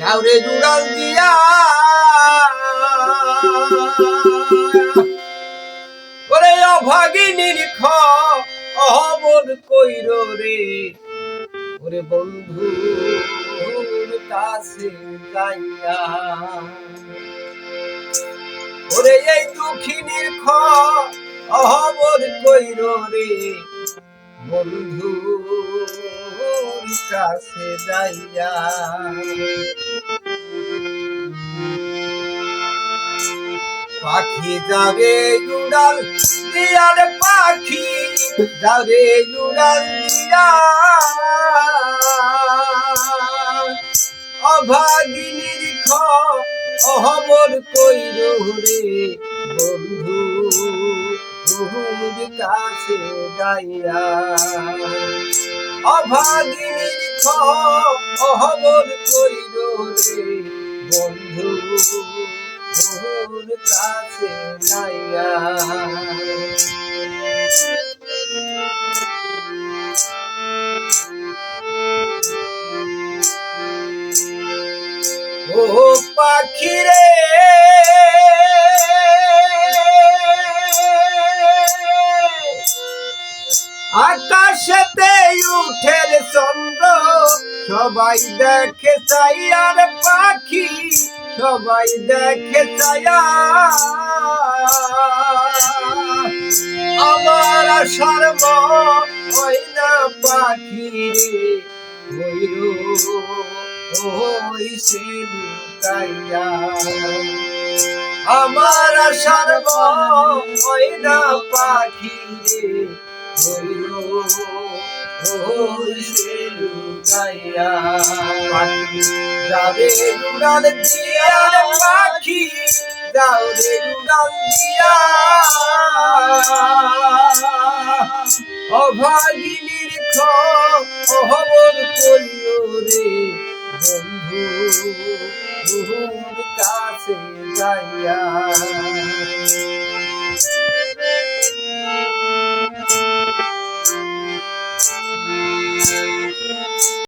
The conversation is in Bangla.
যাওরে জুড়াল দিয়া। ওরে অভাগিনীর খ অবর কইর রে। ওরে বন্ধু কাছে যাইয়া ওরে এই দুঃখিনীর খ অহবর কইর রে। বন্ধু কাছে যাইয়া। পাখি যাবে উড়াল দিয়ার পাখি যাবে উড়াল দিয়া অভাগিনীর খ, অহবর কইর রে বন্ধু, বহুর কাছে যাইয়া। অভাগিনীর খ অহবর কইর বন্ধু বহুর কাছে ও পাখি আকাশেতে উঠের চন্দ্র, সবাই দেখে চাই আর পাখি, সবাই দেখে চাইয়া আমার আশার ওই না পাখি ওই সে আমার আশার ওই না পাখি যাবে উড়াল দিয়া পাখি যাও রে উড়াল দিয়া অভাগিনীর খবর করিও রে বন্ধু কাছে যাইয়া